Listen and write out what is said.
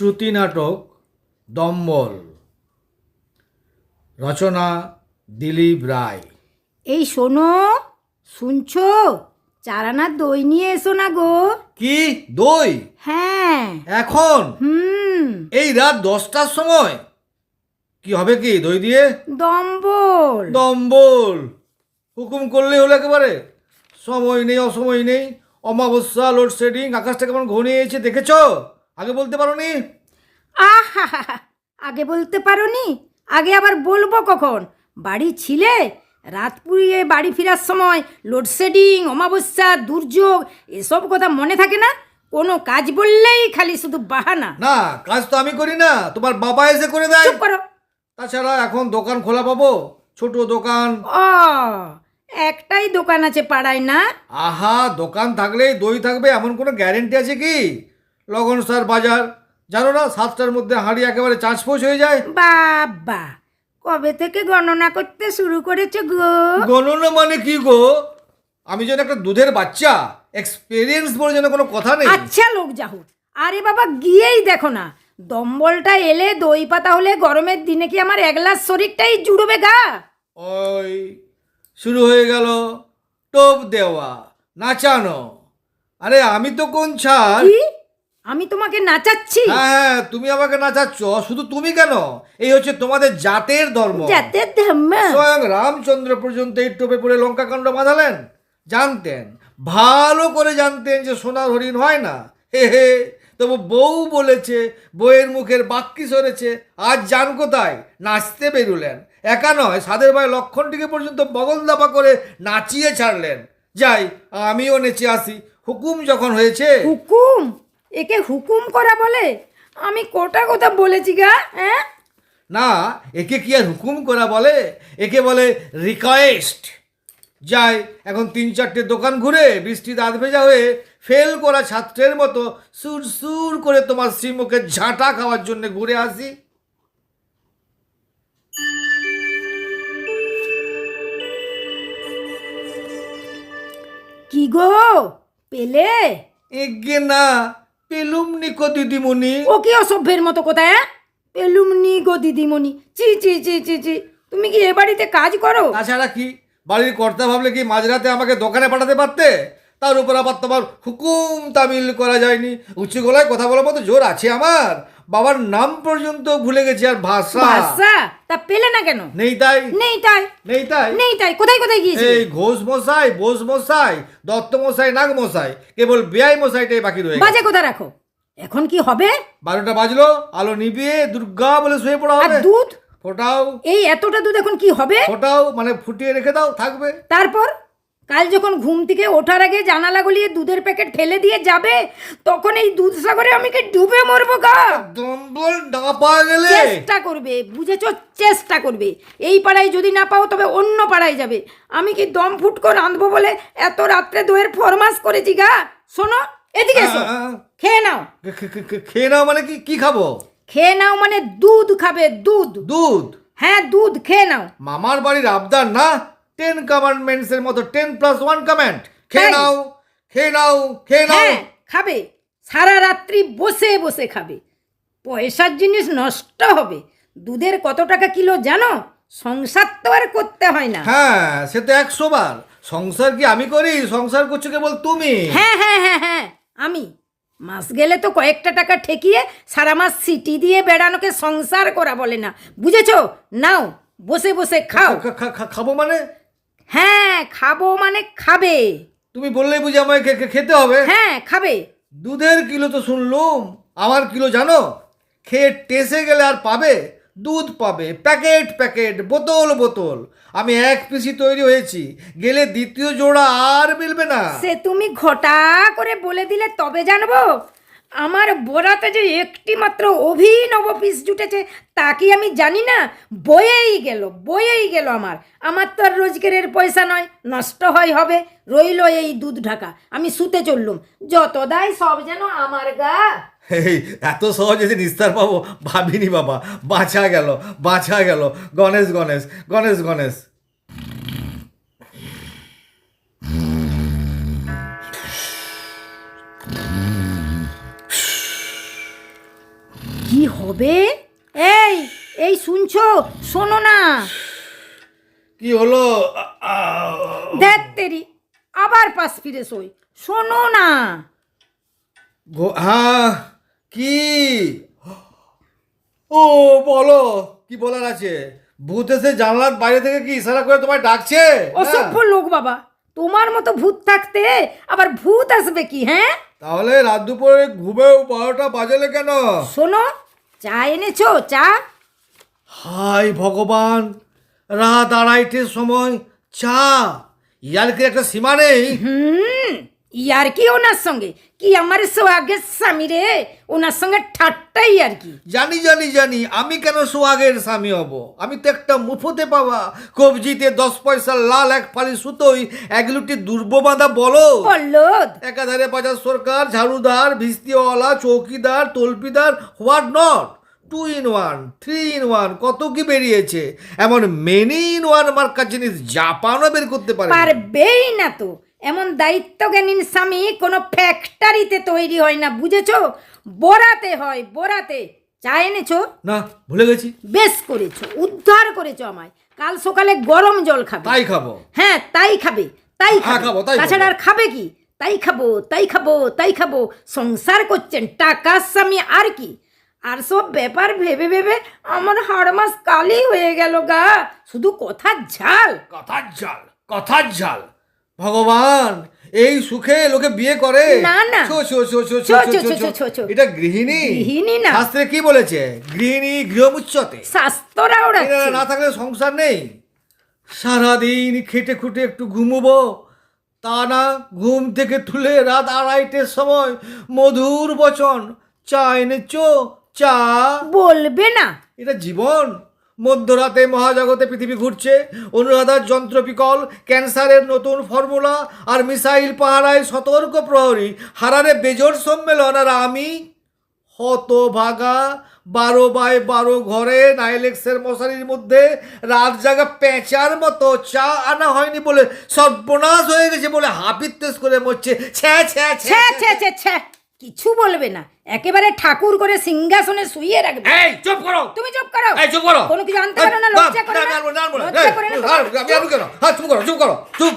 শ্রুতি নাটক দম্বল। রচনা দিলীপ রায়। এই শোনো শুনছো? চারানা দই নিয়ে এসো না গো। কি? দই? হ্যাঁ। এখন? হুম। এই রাত দশটার সময়? কি হবে কি দই দিয়ে? দম্বল। দম্বল। হুকুম করলে হলো একেবারে। সময় নেই অসময় নেই। অমাবস্যা লোডশেডিং আকাশটা কেমন ঘনিয়েছে দেখেছ? আগে বলতে পারো নি আহা আগে বলতে পারোনি? আগে আবার বলব কখন? বাড়ি ছিলে? রাত পুড়িয়ে বাড়ি ফেরার সময় লোডশেডিং অমাবস্যা দুর্যোগ এসব কথা মনে থাকে না? কোনো কাজ বললেই খালি শুধু বাহানা। না কাজ তো আমি করি না তোমার বাবা এসে করে দেয়। চুপ করো। তাছাড়া এখন দোকান খোলা পাবো ছোট দোকান। ও একটাই দোকান আছে পাড়ায় না? আহা দোকান থাকলেই দই থাকবে এমন কোনো গ্যারেন্টি আছে কি? লগন স্যার বাজার। জানো না সাতটার মধ্যে হাঁড়ি একেবারে চাঁচ পোষ হয়ে যায়। বাবা কবে থেকে গণনা করতে শুরু করেছে গো? গণনা মানে কি গো? আমি যেন একটা দুধের বাচ্চা। এক্সপেরিয়েন্স বলে যেন কোনো কথা নেই। আচ্ছা লোক যাহু আরে বাবা গিয়েই দেখো না। দম্বলটা এলে দই পাতা হলে গরমের দিনে কি আমার এক গ্লাস শরীরটাই জুড়বে গা? ওই শুরু হয়ে গেল টোপ দেওয়া নাচানো। আরে আমি তো কোন ছাড়? আমি তোমাকে নাচাচ্ছি? হ্যাঁ হ্যাঁ তুমি আমাকে নাচাচ্ছ শুধু তুমি কেন? এই হচ্ছে তোমাদের জাতের ধর্ম। যাতে ধাম্মা। স্বয়ং রামচন্দ্র পর্যন্ত এই টোপে পড়ে লঙ্কাকাণ্ড বাঁধালেন? জানতেন। ভালো করে জানতেন যে সোনার হরিণ হয় না। হে হে তবু বউ বলেছে বইয়ের মুখের বাক্যি সরেছে আজ যান কোথায়? নাচতে বেরুলেন। একা নয় সাদের ভাই লক্ষণটিকে পর্যন্ত বগল দাপা করে নাচিয়ে ছাড়লেন। যাই আমিও নেচে আসি। হুকুম যখন হয়েছে হুকুম? একে হুকুম করা বলে? আমি কোটা কথা বলেছি গা হ্যাঁ? না একে কি আর হুকুম করা বলে? একে বলে রিকোয়েস্ট যাই এখন তিন চারটে দোকান ঘুরে বৃষ্টি দাঁত ভেজা হয়ে ফেল করা ছাত্রের মতো সুর সুর করে তোমার শ্রীমুখে ঝাঁটা খাওয়ার জন্য ঘুরে আসি। কি গো? পেলে? এগে না। পেলুম নিকো দিদিমণি। ও কি অসভ্যের মতো কোথায় হ্যাঁ? পেলুমনি গো দিদিমণি। চি চি চি চি চি তুমি কি এ বাড়িতে কাজ করো? তাছাড়া কি? বাড়ির কর্তা ভাবলে কি মাঝরাতে আমাকে দোকানে পাঠাতে পারতে? তার উপর আবার তোমার হুকুম তামিল করা যায়নি। উঁচু গলায় কথা বলার মতো জোর আছে আমার? বাবার নাম পর্যন্ত ভুলে গেছি আর ভাষা। বাসা তা পেলে না কেন? নেই তাই। নেই তাই। নেই তাই? নেই তাই। কোথায় কোথায় গিয়েছি এই ঘোষ মশাই বোস মশাই দত্ত মশাই নাগ মশাই কেবল বেআই মশাইটাই বাকি রয়ে গেছে। বাজে কোথা রাখো। এখন কি হবে? বারোটা বাজলো আলো নিবিয়ে দুর্গা বলে শুয়ে পড়া আর হবে। দুধ? ফোটাও। এই এতটা দুধ এখন কি হবে? ফোটাও মানে ফুটিয়ে রেখে দাও থাকবে। তারপর? কাল যখন ঘুম থেকে ওঠার আগে জানালা গলিয়ে দুধের প্যাকেট ফেলে দিয়ে যাবে তখন এই দুধ সাগরে আমি কি ডুবে মরবো গা? দম্বল না পাওয়া গেলে? চেষ্টা করবে বুঝেছ? চেষ্টা করবে। এই পাড়ায় যদি না পাও তবে অন্য পাড়ায় যাবে। আমি কি দম ফুটকো রাঁধবো বলে এত রাত্রে দইয়ের ফরমাস করেছি গা? শোনো এদিকে এসো। খেয়ে নাও। খেয়ে নাও মানে কি কি খাব? খেয়ে নাও মানে দুধ খাবে দুধ। দুধ? হ্যাঁ দুধ খেয়ে নাও। মামার বাড়ির আবদার না? টেন কমান্ডমেন্টস এর মতো টেন প্লাস ওয়ান কমেন্ট খেয়ে? নাও খেয়ে নাও খেয়ে নাও। হ্যাঁ খাবে। সারা রাত্রি বসে বসে খাবে। পয়সার জিনিস নষ্ট হবে। দুধের কত টাকা কিলো জানো? সংসার তো আর করতে হয় না। হ্যাঁ সে তো একশো বার। সংসার কি আমি করি? সংসার করছ কেবল তুমি। হ্যাঁ হ্যাঁ হ্যাঁ হ্যাঁ আমি। মাস গেলে তো কয়েকটা টাকা ঠেকিয়ে সারা মাস সিটি দিয়ে বেড়ানোকে সংসার করা বলে না। বুঝেছ? নাও বসে বসে খাও। খা- খা- খা- খাব মানে? হ্যাঁ খাব মানে খাবে। তুমি বললেই বুঝি আমায় খে- খে- খেতে হবে? হ্যাঁ খাবে। দুধের কিলো তো শুনলুম আমার কিলো জানো? খেয়ে টেসে গেলে আর পাবে? দুধ পাবে প্যাকেট প্যাকেট বোতল বোতল। আমি এক পিসি তৈরি হয়েছি গেলে দ্বিতীয় জোড়া আর মিলবে না। সে তুমি ঘটা করে বলে দিলে তবে জানব? আমার বোরাতে যে একটি মাত্র অভিনব পিস জুটেছে, তা কি আমি জানি না? বয়েই গেল বয়েই গেল আমার। আমার তো আর রোজগারের পয়সা নয়, নষ্ট হয় হবে, রইল এই দুধ ঢাকা। আমি শুতে চললুম, যত দায় সব যেন আমার গা। এত সহজে যে নিস্তার পাবো, ভাবিনি বাবা বাঁচা গেল বাঁচা গেল। গণেশ গণেশ গণেশ গণেশ। হবে এই এই শুনছো? শোনো না। কি হলো? দেখ তেরি আবার পাশ ফিরে শোই শোনো না। হ্যাঁ কি? ও বলো কি বলার আছে? ভূত এসে জানলার বাইরে থেকে কি ইশারা করে তোমায় ডাকছে? অসভ্য হ্যাঁ? লোক বাবা। তোমার মতো ভূত থাকতে আবার ভূত আসবে কি হ্যাঁ? তাহলে রাত দুপুরে ঘুমেও বারোটা বাজালে কেন? শোনো চা এনেছো? চা? হাই ভগবান রাত আড়াইটের সময় চা। ইয়ার্কির একটা সীমা নেই। হুম। ইয়ার কি ওনার সঙ্গে কি আমার সোহাগের স্বামী রে ওনার সঙ্গে ঠাট্টাই আর কি জানি জানি জানি আমি কেন সোহাগের স্বামী হব আমি তো একটা মুফতে পাওয়া কবজিতে দশ পয়সা লাল এক ফালি সুতোই এক লুটি দুর্ব বাঁধা বলো একাধারে বাজার সরকার ঝাড়ুদার ভিস্তিওয়ালা চৌকিদার তলপিদার what not two in one three in one কত কি বেরিয়েছে? এমন মেনি ইন ওয়ান মার্কার জিনিস জাপানও বের করতে পারে পারবেই না তো। এমন দায়িত্বজ্ঞানীন স্বামী কোনো ফ্যাক্টরিতে তৈরি হয় না বুঝেছ? বোরাতে হয় বোরাতে চা এনেছো? না ভুলে গেছি। বেশ করেছ উদ্ধার করেছ আমায়। কাল সকালে গরম জল খাবে। তাই খাব। হ্যাঁ তাই খাবে তাই হ্যাঁ, খাব, খাব। তাছাড়া আর খাবে কি? তাই খাব তাই খাব তাই খাব। সংসার করছেন টাকার স্বামী আর কি? আর সব ব্যাপার ভেবে ভেবে আমার হাড় মাস কালই হয়ে গেল গা। শুধু কথার ঝাল। কথার ঝাল কথার ঝাল। ভগবান এই সুখে লোকে বিয়ে করে না না ছো ছো ছো ছো ছো ছো ছো এটা গৃহিণী গৃহিণী না শাস্ত্রে কি বলেছে গৃহিণী গৃহমুচ্চতে শাস্ত্ররা ওরা না থাকলে সংসার নেই সারাদিন খেটে খুটে একটু ঘুমুব তা না ঘুম থেকে তুলে রাত আড়াইটের সময় মধুর বচন চা এনেছ চা বলবে না এটা জীবন মধ্যরাতে মহাজগতে পৃথিবী ঘুরছে। অনুরাধার যন্ত্র বিকল ক্যান্সারের নতুন ফর্মুলা আর মিসাইল পাহারায় সতর্ক প্রহরী। হারারে বেজোর সম্মেলন আর আমি হত ভাগা বারো বাই বারো ঘরে নাইলেক্সের মশারির মধ্যে রাত জাগা পেঁচার মতো চা আনা হয়নি বলে সর্বনাশ হয়ে গেছে বলে হাপিত্তেস করে মরছে। ছ্যা ছ্যা ছ্যা ছ্যা। ছ্যা ছ্যা। কিছু বলবে না। একেবারে ঠাকুর করে সিংহাসনে শুয়ে রাখবে। এই চুপ করো। তুমি চুপ করো। এই চুপ করো। কোনো কিছু জানতে পারো না লজ্জা করো না। লজ্জা করে না হ্যাঁ চুপ করো চুপ করো চুপ।